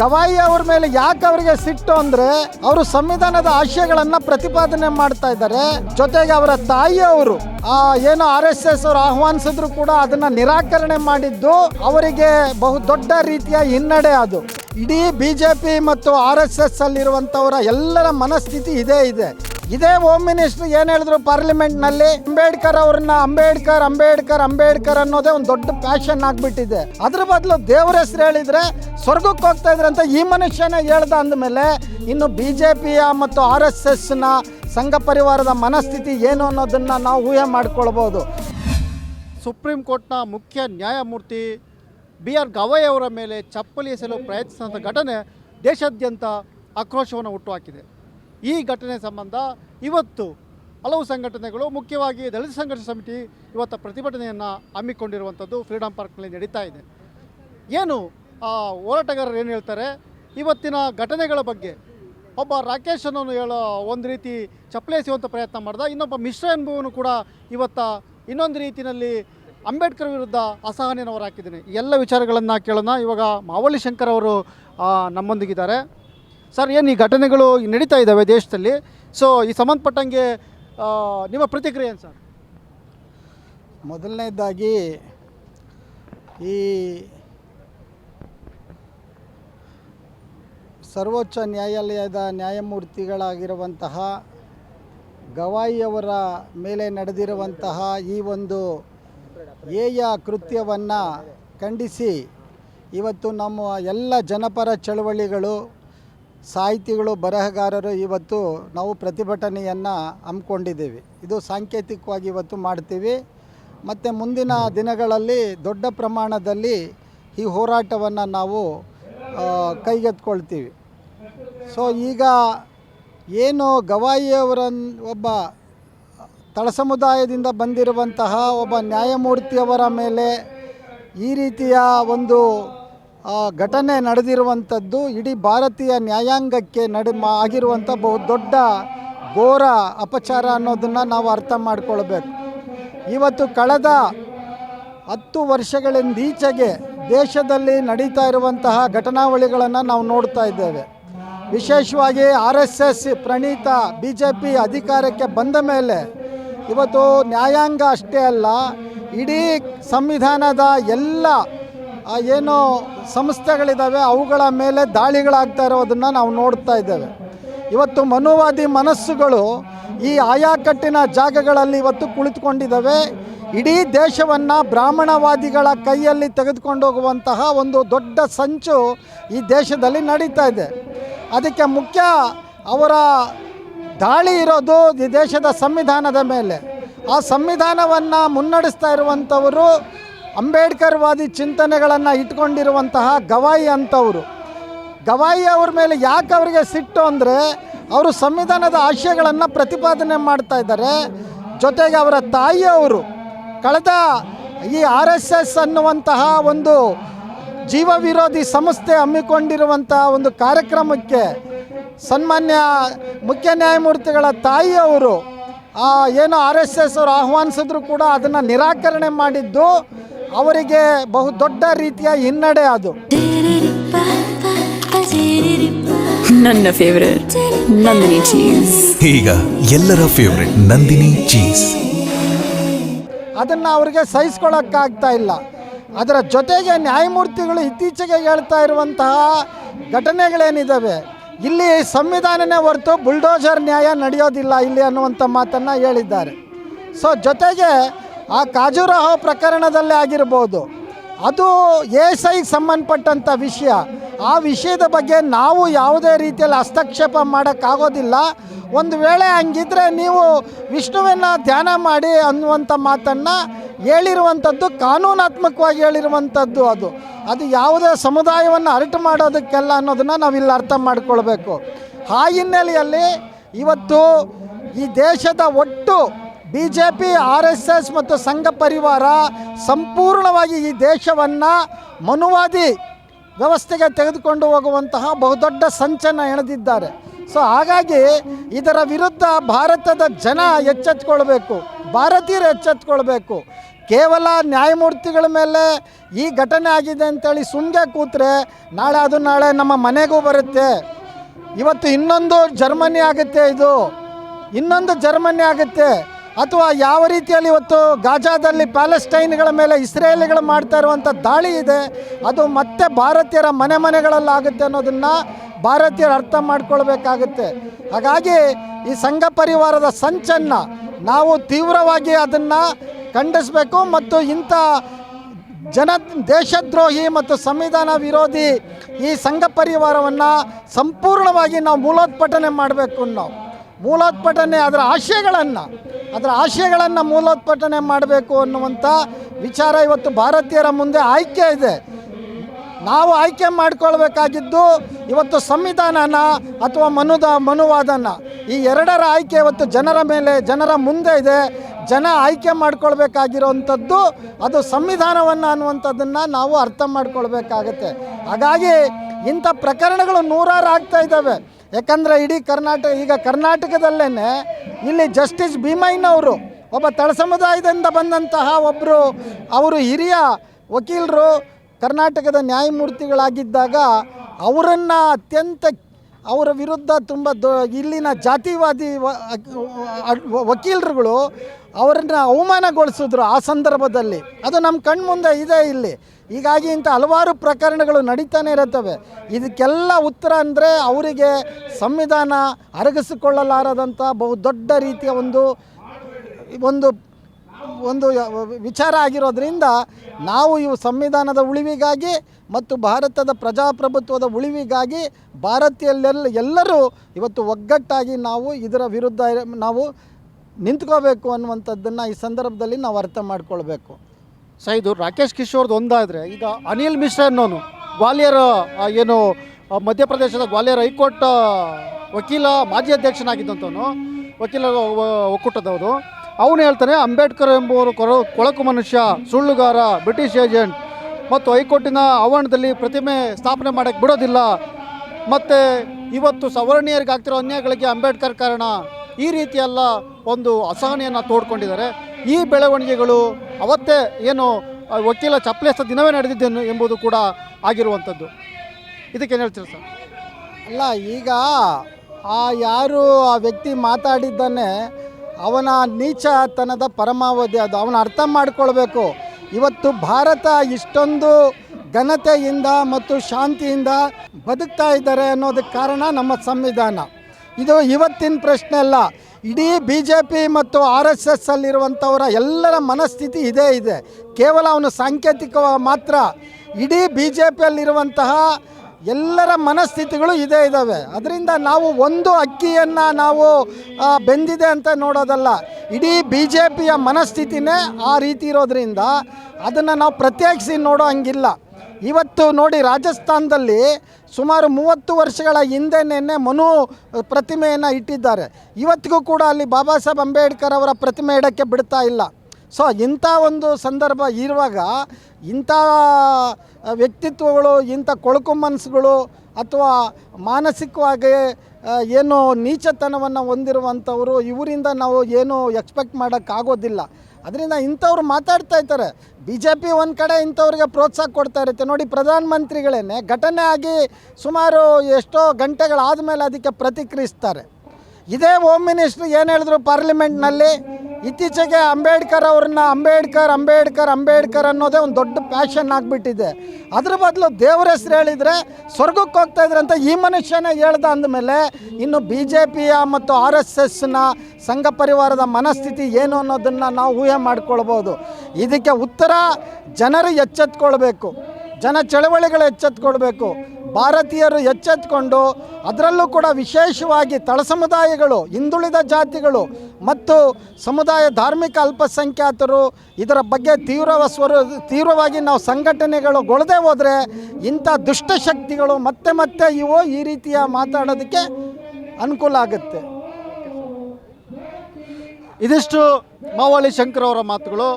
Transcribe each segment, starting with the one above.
ಗವಾಯಿ ಅವ್ರ ಮೇಲೆ ಯಾಕೆ ಅವರಿಗೆ ಸಿಟ್ಟು ಅಂದ್ರೆ ಅವರು ಸಂವಿಧಾನದ ಆಶಯಗಳನ್ನ ಪ್ರತಿಪಾದನೆ ಮಾಡ್ತಾ ಇದ್ದಾರೆ. ಜೊತೆಗೆ ಅವರ ತಾಯಿಯವರು ಏನು ಆರ್ ಎಸ್ ಎಸ್ ಅವರು ಆಹ್ವಾನಿಸಿದ್ರು ಕೂಡ ಅದನ್ನ ನಿರಾಕರಣೆ ಮಾಡಿದ್ದು ಅವರಿಗೆ ಬಹು ದೊಡ್ಡ ರೀತಿಯ ಹಿನ್ನಡೆ ಅದು. ಇಡೀ ಬಿಜೆಪಿ ಮತ್ತು ಆರ್ ಎಸ್ ಎಸ್ ಅಲ್ಲಿರುವಂತವರ ಎಲ್ಲರ ಮನಸ್ಥಿತಿ ಇದೇ ಇದೆ. ಇದೇ ಹೋಮ್ ಮಿನಿಸ್ಟರ್ ಏನ್ ಹೇಳಿದ್ರು ಪಾರ್ಲಿಮೆಂಟ್ನಲ್ಲಿ ಅಂಬೇಡ್ಕರ್ ಅವ್ರನ್ನ ಅಂಬೇಡ್ಕರ್ ಅಂಬೇಡ್ಕರ್ ಅಂಬೇಡ್ಕರ್ ಅನ್ನೋದೇ ಒಂದು ದೊಡ್ಡ ಪ್ಯಾಷನ್ ಆಗ್ಬಿಟ್ಟಿದೆ. ಅದ್ರ ಬದಲು ದೇವ್ರ ಹೆಸರು ಹೇಳಿದ್ರೆ ಸ್ವರ್ಗಕ್ಕೆ ಹೋಗ್ತಾ ಇದ್ರೆ ಅಂತ ಈ ಮನುಷ್ಯನ ಹೇಳ್ದ ಅಂದಮೇಲೆ ಇನ್ನು ಬಿ ಜೆ ಪಿಯ ಮತ್ತು ಆರ್ ಎಸ್ ಎಸ್ನ ಸಂಘ ಪರಿವಾರದ ಮನಸ್ಥಿತಿ ಏನು ಅನ್ನೋದನ್ನ ನಾವು ಊಹೆ ಮಾಡ್ಕೊಳ್ಬಹುದು ಸುಪ್ರೀಂ ಕೋರ್ಟ್ನ ಮುಖ್ಯ ನ್ಯಾಯಮೂರ್ತಿ ಬಿ ಆರ್ ಗವಾಯ್ ಅವರ ಮೇಲೆ ಚಪ್ಪಲಿ ಎಸೆಯಲು ಪ್ರಯತ್ನಿಸಿದ ಘಟನೆ ದೇಶಾದ್ಯಂತ ಆಕ್ರೋಶವನ್ನು ಹುಟ್ಟುಹಾಕಿದೆ ಈ ಘಟನೆ ಸಂಬಂಧ ಇವತ್ತು ಹಲವು ಸಂಘಟನೆಗಳು, ಮುಖ್ಯವಾಗಿ ದಲಿತ ಸಂಘರ್ಷ ಸಮಿತಿ ಇವತ್ತು ಪ್ರತಿಭಟನೆಯನ್ನು ಹಮ್ಮಿಕೊಂಡಿರುವಂಥದ್ದು ಫ್ರೀಡಂ ಪಾರ್ಕ್ನಲ್ಲಿ ನಡೀತಾ ಇದೆ. ಏನು, ಆ, ಹೋರಾಟಗಾರರು ಏನು ಹೇಳ್ತಾರೆ? ಇವತ್ತಿನ ಘಟನೆಗಳ ಬಗ್ಗೆ ಒಬ್ಬ ರಾಕೇಶ್ ಅನ್ನೋನು ಹೇಳೋ ಒಂದು ರೀತಿ ಚಪ್ಪಲಿ ಎಸೆಯುವಂಥ ಪ್ರಯತ್ನ ಮಾಡಿದ, ಇನ್ನೊಬ್ಬ ಮಿಶ್ರ ಎಂಬುವನು ಕೂಡ ಇವತ್ತ ಇನ್ನೊಂದು ರೀತಿಯಲ್ಲಿ ಅಂಬೇಡ್ಕರ್ ವಿರುದ್ಧ ಅಸಹನೆಯನ್ನು ಈ ಎಲ್ಲ ವಿಚಾರಗಳನ್ನು ಕೇಳೋಣ. ಇವಾಗ ಮಾವಳ್ಳಿ ಶಂಕರ್ ಅವರು ನಮ್ಮೊಂದಿಗಿದ್ದಾರೆ. ಸರ್, ಏನು ಈ ಘಟನೆಗಳು ನಡೀತಾ ಇದ್ದಾವೆ ದೇಶದಲ್ಲಿ? ಸೊ ಈ ಸಂಬಂಧಪಟ್ಟಂಗೆ ನಿಮ್ಮ ಪ್ರತಿಕ್ರಿಯೆ ಏನು ಸರ್? ಮೊದಲನೇದಾಗಿ, ಈ ಸರ್ವೋಚ್ಚ ನ್ಯಾಯಾಲಯದ ನ್ಯಾಯಮೂರ್ತಿಗಳಾಗಿರುವಂತಹ ಗವಾಯಿಯವರ ಮೇಲೆ ನಡೆದಿರುವಂತಹ ಈ ಒಂದು ಏಯ ಕೃತ್ಯವನ್ನು ಖಂಡಿಸಿ, ಇವತ್ತು ನಮ್ಮ ಎಲ್ಲ ಜನಪರ ಚಳವಳಿಗಳು ಸಾಹಿತಿಗಳು, ಬರಹಗಾರರು ಇವತ್ತು ನಾವು ಪ್ರತಿಭಟನೆಯನ್ನು ಹಮ್ಮಿಕೊಂಡಿದ್ದೀವಿ. ಇದು ಸಾಂಕೇತಿಕವಾಗಿ ಇವತ್ತು ಮಾಡ್ತೀವಿ. ಮತ್ತು ಮುಂದಿನ ದಿನಗಳಲ್ಲಿ ದೊಡ್ಡ ಪ್ರಮಾಣದಲ್ಲಿ ಈ ಹೋರಾಟವನ್ನು ನಾವು ಕೈಗೆತ್ಕೊಳ್ತೀವಿ ಸೊ ಈಗ ಏನು ಗವಾಯಿಯವರ ಒಬ್ಬ ತಳ ಸಮುದಾಯದಿಂದ ಬಂದಿರುವಂತಹ ಒಬ್ಬ ನ್ಯಾಯಮೂರ್ತಿಯವರ ಮೇಲೆ ಈ ರೀತಿಯ ಒಂದು ಘಟನೆ ನಡೆದಿರುವಂಥದ್ದು ಇಡೀ ಭಾರತೀಯ ನ್ಯಾಯಾಂಗಕ್ಕೆ ನಡೆ ಆಗಿರುವಂಥ ಬಹು ದೊಡ್ಡ ಘೋರ ಅಪಚಾರ ಅನ್ನೋದನ್ನು ನಾವು ಅರ್ಥ ಮಾಡಿಕೊಳ್ಬೇಕು. ಇವತ್ತು ಕಳೆದ ಹತ್ತು ವರ್ಷಗಳಿಂದೀಚೆಗೆ ದೇಶದಲ್ಲಿ ನಡೀತಾ ಇರುವಂತಹ ಘಟನಾವಳಿಗಳನ್ನು ನಾವು ನೋಡ್ತಾ ಇದ್ದೇವೆ. ವಿಶೇಷವಾಗಿ ಆರ್ ಎಸ್ ಎಸ್ ಪ್ರಣೀತ ಬಿ ಜೆ ಪಿ ಅಧಿಕಾರಕ್ಕೆ ಬಂದ ಮೇಲೆ ಇವತ್ತು ನ್ಯಾಯಾಂಗ ಅಷ್ಟೇ ಅಲ್ಲ, ಇಡೀ ಸಂವಿಧಾನದ ಎಲ್ಲ ಏನು ಸಂಸ್ಥೆಗಳಿದ್ದಾವೆ ಅವುಗಳ ಮೇಲೆ ದಾಳಿಗಳಾಗ್ತಾ ಇರೋದನ್ನು ನಾವು ನೋಡ್ತಾ ಇದ್ದೇವೆ. ಇವತ್ತು ಮನುವಾದಿ ಮನಸ್ಸುಗಳು ಈ ಆಯಾಕಟ್ಟಿನ ಜಾಗಗಳಲ್ಲಿ ಇವತ್ತು ಕುಳಿತುಕೊಂಡಿದ್ದಾವೆ. ಇಡೀ ದೇಶವನ್ನು ಬ್ರಾಹ್ಮಣವಾದಿಗಳ ಕೈಯಲ್ಲಿ ತೆಗೆದುಕೊಂಡು ಹೋಗುವಂತಹ ಒಂದು ದೊಡ್ಡ ಸಂಚು ಈ ದೇಶದಲ್ಲಿ ನಡೀತಾ ಇದೆ. ಅದಕ್ಕೆ ಮುಖ್ಯ ಅವರ ದಾಳಿ ಇರೋದು ಈ ದೇಶದ ಸಂವಿಧಾನದ ಮೇಲೆ. ಆ ಸಂವಿಧಾನವನ್ನು ಮುನ್ನಡೆಸ್ತಾ ಇರುವಂಥವರು ಅಂಬೇಡ್ಕರ್ವಾದಿ ಚಿಂತನೆಗಳನ್ನು ಇಟ್ಕೊಂಡಿರುವಂತಹ ಗವಾಯಿ ಅಂತವರು. ಗವಾಯಿ ಅವ್ರ ಮೇಲೆ ಯಾಕೆ ಅವರಿಗೆ ಸಿಟ್ಟು ಅಂದರೆ ಅವರು ಸಂವಿಧಾನದ ಆಶಯಗಳನ್ನು ಪ್ರತಿಪಾದನೆ ಮಾಡ್ತಾ ಇದ್ದಾರೆ. ಜೊತೆಗೆ ಅವರ ತಾಯಿಯವರು ಕಳೆದ ಈ ಆರ್ ಎಸ್ ಎಸ್ ಅನ್ನುವಂತಹ ಒಂದು ಜೀವ ವಿರೋಧಿ ಸಂಸ್ಥೆ ಹಮ್ಮಿಕೊಂಡಿರುವಂತಹ ಒಂದು ಕಾರ್ಯಕ್ರಮಕ್ಕೆ ಸನ್ಮಾನ್ಯ ಮುಖ್ಯ ನ್ಯಾಯಮೂರ್ತಿಗಳ ತಾಯಿಯವರು ಏನು ಆರ್ ಎಸ್ ಎಸ್ ಅವರು ಆಹ್ವಾನಿಸಿದ್ರು ಕೂಡ ಅದನ್ನು ನಿರಾಕರಣೆ ಮಾಡಿದ್ದು ಅವರಿಗೆ ಬಹು ದೊಡ್ಡ ರೀತಿಯ ಹಿನ್ನಡೆ ಅದು. ನನ್ನ ಫೇವರೇಟ್ ನಂದಿನಿ ಚೀಸ್ ಈಗ ಎಲ್ಲರ ಫೇವರೆಟ್ ನಂದಿನಿ ಚೀಸ್ ಅದನ್ನು ಅವರಿಗೆ ಸಹಿಸ್ಕೊಳ್ಳೋಕ್ಕಾಗ್ತಾ ಇಲ್ಲ. ಅದರ ಜೊತೆಗೆ ನ್ಯಾಯಮೂರ್ತಿಗಳು ಇತ್ತೀಚೆಗೆ ಹೇಳ್ತಾ ಇರುವಂತಹ ಘಟನೆಗಳೇನಿದ್ದಾವೆ ಇಲ್ಲಿ ಸಂವಿಧಾನನೇ ಹೊರತು ಬುಲ್ಡೋಜರ್ ನ್ಯಾಯ ನಡೆಯೋದಿಲ್ಲ ಇಲ್ಲಿ ಅನ್ನುವಂಥ ಮಾತನ್ನು ಹೇಳಿದ್ದಾರೆ. ಸೊ ಜೊತೆಗೆ ಆ ಕಾಜುರಾಹೋ ಪ್ರಕರಣದಲ್ಲೇ ಆಗಿರ್ಬೋದು. ಅದು ಎಸ್ ಐಗೆ ಸಂಬಂಧಪಟ್ಟಂಥ ವಿಷಯ. ಆ ವಿಷಯದ ಬಗ್ಗೆ ನಾವು ಯಾವುದೇ ರೀತಿಯಲ್ಲಿ ಹಸ್ತಕ್ಷೇಪ ಮಾಡೋಕ್ಕಾಗೋದಿಲ್ಲ. ಒಂದು ವೇಳೆ ಹಂಗಿದ್ರೆ ನೀವು ವಿಷ್ಣುವನ್ನು ಧ್ಯಾನ ಮಾಡಿ ಅನ್ನುವಂಥ ಮಾತನ್ನು ಹೇಳಿರುವಂಥದ್ದು ಕಾನೂನಾತ್ಮಕವಾಗಿ ಹೇಳಿರುವಂಥದ್ದು ಅದು. ಅದು ಯಾವುದೇ ಸಮುದಾಯವನ್ನು ಅರಟು ಮಾಡೋದಕ್ಕೆಲ್ಲ ಅನ್ನೋದನ್ನು ನಾವಿಲ್ಲಿ ಅರ್ಥ ಮಾಡಿಕೊಳ್ಬೇಕು. ಆ ಹಿನ್ನೆಲೆಯಲ್ಲಿ ಇವತ್ತು ಈ ದೇಶದ ಒಟ್ಟು B J P R S S ಮತ್ತು ಸಂಘ ಪರಿವಾರ ಸಂಪೂರ್ಣವಾಗಿ ಈ ದೇಶವನ್ನು ಮನುವಾದಿ ವ್ಯವಸ್ಥೆಗೆ ತೆಗೆದುಕೊಂಡು ಹೋಗುವಂತಹ ಬಹುದೊಡ್ಡ ಸಂಚನ್ನು ಎಣೆದಿದ್ದಾರೆ. ಸೊ ಹಾಗಾಗಿ ಇದರ ವಿರುದ್ಧ ಭಾರತದ ಜನ ಎಚ್ಚೆತ್ಕೊಳ್ಬೇಕು, ಭಾರತೀಯರು ಎಚ್ಚೆತ್ಕೊಳ್ಬೇಕು. ಕೇವಲ ನ್ಯಾಯಮೂರ್ತಿಗಳ ಮೇಲೆ ಈ ಘಟನೆ ಆಗಿದೆ ಅಂತೇಳಿ ಸುಮ್ಮನೆ ಕೂತ್ರೆ ನಾಳೆ ಅದು ನಾಳೆ ನಮ್ಮ ಮನೆಗೂ ಬರುತ್ತೆ. ಇವತ್ತು ಇನ್ನೊಂದು ಜರ್ಮನಿ ಆಗುತ್ತೆ ಇದು. ಇನ್ನೊಂದು ಜರ್ಮನಿ ಆಗುತ್ತೆ. ಅಥವಾ ಯಾವ ರೀತಿಯಲ್ಲಿ ಇವತ್ತು ಗಾಜಾದಲ್ಲಿ ಪ್ಯಾಲೆಸ್ಟೈನ್ಗಳ ಮೇಲೆ ಇಸ್ರೇಲಿಗಳು ಮಾಡ್ತಾ ಇರುವಂಥ ದಾಳಿ ಇದೆ, ಅದು ಮತ್ತೆ ಭಾರತೀಯರ ಮನೆ ಮನೆಗಳಲ್ಲಾಗುತ್ತೆ ಅನ್ನೋದನ್ನು ಭಾರತೀಯರು ಅರ್ಥ ಮಾಡ್ಕೊಳ್ಬೇಕಾಗುತ್ತೆ. ಹಾಗಾಗಿ ಈ ಸಂಘ ಪರಿವಾರದ ಸಂಚನ್ನು ನಾವು ತೀವ್ರವಾಗಿ ಅದನ್ನು ಖಂಡಿಸಬೇಕು ಮತ್ತು ಇಂಥ ಜನ ದೇಶದ್ರೋಹಿ ಮತ್ತು ಸಂವಿಧಾನ ವಿರೋಧಿ ಈ ಸಂಘ ಪರಿವಾರವನ್ನು ಸಂಪೂರ್ಣವಾಗಿ ನಾವು ಮೂಲೋತ್ಪಟನೆ ಮಾಡಬೇಕು ನಾವು ಮೂಲೋತ್ಪಟನೆ ಅದರ ಆಶಯಗಳನ್ನು ಅದರ ಆಶಯಗಳನ್ನು ಮೂಲೋತ್ಪಾಟನೆ ಮಾಡಬೇಕು ಅನ್ನುವಂಥ ವಿಚಾರ ಇವತ್ತು ಭಾರತೀಯರ ಮುಂದೆ ಆಯ್ಕೆ ಇದೆ. ನಾವು ಆಯ್ಕೆ ಮಾಡಿಕೊಳ್ಬೇಕಾಗಿದ್ದು ಇವತ್ತು ಸಂವಿಧಾನನ ಅಥವಾ ಮನುದ, ಮನುವಾದನ. ಈ ಎರಡರ ಆಯ್ಕೆ ಇವತ್ತು ಜನರ ಮೇಲೆ, ಜನರ ಮುಂದೆ ಇದೆ. ಜನ ಆಯ್ಕೆ ಮಾಡ್ಕೊಳ್ಬೇಕಾಗಿರೋವಂಥದ್ದು ಅದು ಸಂವಿಧಾನವನ್ನು ಅನ್ನುವಂಥದ್ದನ್ನು ನಾವು ಅರ್ಥ ಮಾಡ್ಕೊಳ್ಬೇಕಾಗತ್ತೆ. ಹಾಗಾಗಿ ಇಂಥ ಪ್ರಕರಣಗಳು ನೂರಾರು ಆಗ್ತಾ ಇದ್ದಾವೆ. ಯಾಕಂದರೆ ಇಡೀ ಕರ್ನಾಟಕ ಈಗ ಕರ್ನಾಟಕದಲ್ಲೇ ಇಲ್ಲಿ ಜಸ್ಟಿಸ್ ಭೀಮಯ್ಯನವರು ಒಬ್ಬ ತಳ ಸಮುದಾಯದಿಂದ ಬಂದಂತಹ ಒಬ್ಬರು ಅವರು ಹಿರಿಯ ವಕೀಲರು, ಕರ್ನಾಟಕದ ನ್ಯಾಯಮೂರ್ತಿಗಳಾಗಿದ್ದಾಗ ಅವರನ್ನು ಅತ್ಯಂತ ಅವರ ವಿರುದ್ಧ ತುಂಬ ದೊ, ಇಲ್ಲಿನ ಜಾತಿವಾದಿ ವಕೀಲರುಗಳು ಅವರನ್ನ ಅವಮಾನಗೊಳಿಸಿದ್ರು ಆ ಸಂದರ್ಭದಲ್ಲಿ. ಅದು ನಮ್ಮ ಕಣ್ಮುಂದೆ ಇದೆ ಇಲ್ಲಿ. ಹೀಗಾಗಿ ಇಂಥ ಹಲವಾರು ಪ್ರಕರಣಗಳು ನಡೀತಾನೆ ಇರುತ್ತವೆ. ಇದಕ್ಕೆಲ್ಲ ಉತ್ತರ ಅಂದರೆ ಅವರಿಗೆ ಸಂವಿಧಾನ ಅರಗಿಸಿಕೊಳ್ಳಲಾರದಂಥ ಬಹು ದೊಡ್ಡ ರೀತಿಯ ಒಂದು ಒಂದು ಒಂದು ವಿಚಾರ ಆಗಿರೋದ್ರಿಂದ ನಾವು ಇವು ಸಂವಿಧಾನದ ಉಳಿವಿಗಾಗಿ ಮತ್ತು ಭಾರತದ ಪ್ರಜಾಪ್ರಭುತ್ವದ ಉಳಿವಿಗಾಗಿ ಭಾರತೀಯಲ್ಲೆಲ್ಲ ಎಲ್ಲರೂ ಇವತ್ತು ಒಗ್ಗಟ್ಟಾಗಿ ನಾವು ಇದರ ವಿರುದ್ಧ, ನಾವು ನಿಂತ್ಕೋಬೇಕು ಅನ್ನುವಂಥದ್ದನ್ನು ಈ ಸಂದರ್ಭದಲ್ಲಿ ನಾವು ಅರ್ಥ ಮಾಡ್ಕೊಳ್ಬೇಕು. ಸ ಇದು ರಾಕೇಶ್ ಕಿಶೋರ್ದು ಒಂದಾದರೆ, ಈಗ ಅನಿಲ್ ಮಿಶ್ರಾ ಅನ್ನೋನು, ಗ್ವಾಲಿಯರ್ ಏನು ಮಧ್ಯಪ್ರದೇಶದ ಗ್ವಾಲಿಯರ್ ಹೈಕೋರ್ಟ್ ವಕೀಲ, ಮಾಜಿ ಅಧ್ಯಕ್ಷನಾಗಿದ್ದಂಥವನು, ವಕೀಲ ಒಕ್ಕೂಟದವರು. ಅವನು ಹೇಳ್ತಾನೆ, ಅಂಬೇಡ್ಕರ್ ಎಂಬುವರು ಕೊರ, ಕೊಳಕು ಮನುಷ್ಯ, ಸುಳ್ಳುಗಾರ, ಬ್ರಿಟಿಷ್ ಏಜೆಂಟ್, ಮತ್ತು ಹೈಕೋರ್ಟಿನ ಆವರಣದಲ್ಲಿ ಪ್ರತಿಮೆ ಸ್ಥಾಪನೆ ಮಾಡೋಕ್ಕೆ ಬಿಡೋದಿಲ್ಲ. ಮತ್ತು ಇವತ್ತು ಸವರ್ಣೀಯರಿಗೆ ಆಗ್ತಿರೋ ಅನ್ಯಾಯಗಳಿಗೆ ಅಂಬೇಡ್ಕರ್ ಕಾರಣ. ಈ ರೀತಿಯೆಲ್ಲ ಒಂದು ಅಸಹನೆಯನ್ನು ತೋಡ್ಕೊಂಡಿದ್ದಾರೆ. ಈ ಬೆಳವಣಿಗೆಗಳು ಅವತ್ತೇ ಏನು ವಕೀಲ ಚಪ್ಪಲಿಸ್ತ ದಿನವೇ ನಡೆದಿದ್ದೇನು ಎಂಬುದು ಕೂಡ ಆಗಿರುವಂಥದ್ದು. ಇದಕ್ಕೇನು ಹೇಳ್ತೀರಾ ಸರ್? ಅಲ್ಲ, ಈಗ ಆ ಯಾರು ಆ ವ್ಯಕ್ತಿ ಮಾತಾಡಿದ್ದಾನೆ ಅವನ ನೀಚತನದ ಪರಮಾವಧಿ, ಅದು ಅವನ ಅರ್ಥ ಮಾಡಿಕೊಳ್ಬೇಕು. ಇವತ್ತು ಭಾರತ ಇಷ್ಟೊಂದು ಘನತೆಯಿಂದ ಮತ್ತು ಶಾಂತಿಯಿಂದ ಬದುಕ್ತಾ ಇದ್ದಾರೆ ಅನ್ನೋದಕ್ಕೆ ಕಾರಣ ನಮ್ಮ ಸಂವಿಧಾನ. ಇದು ಇವತ್ತಿನ ಪ್ರಶ್ನೆ ಅಲ್ಲ. ಇಡೀ ಬಿ ಜೆ ಪಿ ಮತ್ತು ಆರ್ ಎಸ್ ಎಸ್ ಅಲ್ಲಿರುವಂಥವರ ಎಲ್ಲರ ಮನಸ್ಥಿತಿ ಇದೇ ಇದೆ. ಕೇವಲ ಅವನು ಸಾಂಕೇತಿಕ ಮಾತ್ರ ಇಡೀ ಬಿ ಜೆ ಪಿಯಲ್ಲಿರುವಂತಹ ಎಲ್ಲರ ಮನಸ್ಥಿತಿಗಳು ಇದೇ ಇದ್ದಾವೆ ಅದರಿಂದ ನಾವು ಒಂದು ಅಕ್ಕಿಯನ್ನು ನಾವು ಬೆಂದಿದೆ ಅಂತ ನೋಡೋದಲ್ಲ. ಇಡೀ ಬಿ ಜೆ ಪಿಯ ಮನಸ್ಥಿತಿನೇ ಆ ರೀತಿ ಇರೋದರಿಂದ ಅದನ್ನು ನಾವು ಪ್ರತ್ಯೇಕಿಸಿ ನೋಡೋ ಹಂಗಿಲ್ಲ. ಇವತ್ತು ನೋಡಿ ರಾಜಸ್ಥಾನದಲ್ಲಿ ಸುಮಾರು ಮೂವತ್ತು ವರ್ಷಗಳ ಹಿಂದೆನೇ ಮನು ಪ್ರತಿಮೆಯನ್ನು ಇಟ್ಟಿದ್ದಾರೆ. ಇವತ್ತಿಗೂ ಕೂಡ ಅಲ್ಲಿ ಬಾಬಾ ಸಾಹೇಬ್ ಅಂಬೇಡ್ಕರ್ ಅವರ ಪ್ರತಿಮೆ ಇಡೋಕ್ಕೆ ಬಿಡ್ತಾ ಇಲ್ಲ. ಸೊ ಇಂಥ ಒಂದು ಸಂದರ್ಭ ಇರುವಾಗ ಇಂಥ ವ್ಯಕ್ತಿತ್ವಗಳು, ಇಂಥ ಕೊಳಕು ಮನಸ್ಸುಗಳು ಅಥವಾ ಮಾನಸಿಕವಾಗಿ ಏನು ನೀಚತನವನ್ನು ಹೊಂದಿರುವಂಥವರು, ಇವರಿಂದ ನಾವು ಏನು ಎಕ್ಸ್ಪೆಕ್ಟ್ ಮಾಡೋಕ್ಕಾಗೋದಿಲ್ಲ. ಅದರಿಂದ ಇಂಥವ್ರು ಮಾತಾಡ್ತಾ ಇರ್ತಾರೆ ಬಿ ಜೆ ಪಿ ಒಂದು ಕಡೆ ಇಂಥವ್ರಿಗೆ ಪ್ರೋತ್ಸಾಹ ಕೊಡ್ತಾ ಇರುತ್ತೆ. ನೋಡಿ ಪ್ರಧಾನಮಂತ್ರಿಗಳೇನೆ ಘಟನೆ ಆಗಿ ಸುಮಾರು ಎಷ್ಟೋ ಗಂಟೆಗಳಾದ ಮೇಲೆ ಅದಕ್ಕೆ ಪ್ರತಿಕ್ರಿಯಿಸ್ತಾರೆ. ಇದೇ ಹೋಮ್ ಮಿನಿಸ್ಟ್ರು ಏನು ಹೇಳಿದ್ರು ಪಾರ್ಲಿಮೆಂಟ್ನಲ್ಲಿ ಇತ್ತೀಚೆಗೆ ಅಂಬೇಡ್ಕರ್ ಅವ್ರನ್ನ ಅಂಬೇಡ್ಕರ್ ಅಂಬೇಡ್ಕರ್ ಅಂಬೇಡ್ಕರ್ ಅನ್ನೋದೇ ಒಂದು ದೊಡ್ಡ ಪ್ಯಾಷನ್ ಆಗಿಬಿಟ್ಟಿದೆ. ಅದ್ರ ಬದಲು ದೇವ್ರ ಹೆಸರು ಹೇಳಿದರೆ ಸ್ವರ್ಗಕ್ಕೆ ಹೋಗ್ತಾ ಇದ್ರೆ ಅಂತ ಈ ಮನುಷ್ಯನೇ ಹೇಳ್ದ ಅಂದಮೇಲೆ ಇನ್ನು ಬಿ ಜೆ ಪಿಯ ಮತ್ತು ಆರ್ ಎಸ್ ಎಸ್ನ ಸಂಘ ಪರಿವಾರದ ಮನಸ್ಥಿತಿ ಏನು ಅನ್ನೋದನ್ನು ನಾವು ಊಹೆ ಮಾಡ್ಕೊಳ್ಬೋದು. ಇದಕ್ಕೆ ಉತ್ತರ ಜನರು ಎಚ್ಚೆತ್ಕೊಳ್ಬೇಕು. ಜನ ಚಳವಳಿಗಳು ಎಚ್ಚೆತ್ಕೊಳ್ಬೇಕು. ಭಾರತೀಯರು ಎಚ್ಚೆತ್ಕೊಂಡು ಅದರಲ್ಲೂ ಕೂಡ ವಿಶೇಷವಾಗಿ ತಳ ಸಮುದಾಯಗಳು, ಹಿಂದುಳಿದ ಜಾತಿಗಳು ಮತ್ತು ಸಮುದಾಯ ಧಾರ್ಮಿಕ ಅಲ್ಪಸಂಖ್ಯಾತರು ಇದರ ಬಗ್ಗೆ ತೀವ್ರ ಸ್ವರ, ತೀವ್ರವಾಗಿ ನಾವು ಸಂಘಟನೆಗಳು ಗೊಳದೆ ಹೋದರೆ ಇಂಥ ದುಷ್ಟಶಕ್ತಿಗಳು ಮತ್ತೆ ಮತ್ತೆ ಇವು ಈ ರೀತಿಯ ಮಾತಾಡೋದಕ್ಕೆ ಅನುಕೂಲ ಆಗುತ್ತೆ. ಇದಿಷ್ಟು ಮಾವಳಿ ಶಂಕರ್ ಅವರ ಮಾತುಗಳು.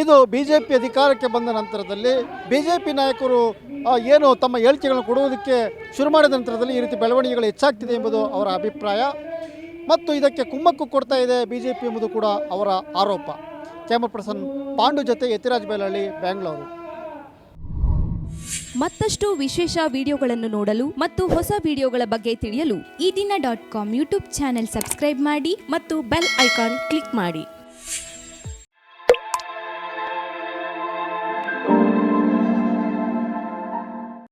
ಇದು ಬಿ ಜೆ ಪಿ ಅಧಿಕಾರಕ್ಕೆ ಬಂದ ನಂತರದಲ್ಲಿ ಬಿ ಜೆ ಪಿ ನಾಯಕರು ಏನು ತಮ್ಮ ಹೇಳಿಕೆಗಳನ್ನು ಕೊಡುವುದಕ್ಕೆ ಶುರು ಮಾಡಿದ ನಂತರದಲ್ಲಿ ಈ ರೀತಿ ಬೆಳವಣಿಗೆಗಳು ಹೆಚ್ಚಾಗ್ತಿದೆ ಎಂಬುದು ಅವರ ಅಭಿಪ್ರಾಯ. ಮತ್ತು ಇದಕ್ಕೆ ಕುಮ್ಮಕ್ಕು ಕೊಡ್ತಾ ಇದೆ ಬಿ ಜೆ ಪಿ ಎಂಬುದು ಕೂಡ ಅವರ ಆರೋಪ. ಕ್ಯಾಮರಾ ಪರ್ಸನ್ ಪಾಂಡು ಜೊತೆ ಯತಿರಾಜ್ ಬೈಲಹಳ್ಳಿ ಬ್ಯಾಂಗ್ಳೂರು ಮತ್ತಷ್ಟು ವಿಶೇಷ ವಿಡಿಯೋಗಳನ್ನು ನೋಡಲು ಮತ್ತು ಹೊಸ ವಿಡಿಯೋಗಳ ಬಗ್ಗೆ ತಿಳಿಯಲು Ee Dina dot com YouTube channel subscribe ಮಾಡಿ ಮತ್ತು ಬೆಲ್ ಐಕಾನ್ ಕ್ಲಿಕ್ ಮಾಡಿ.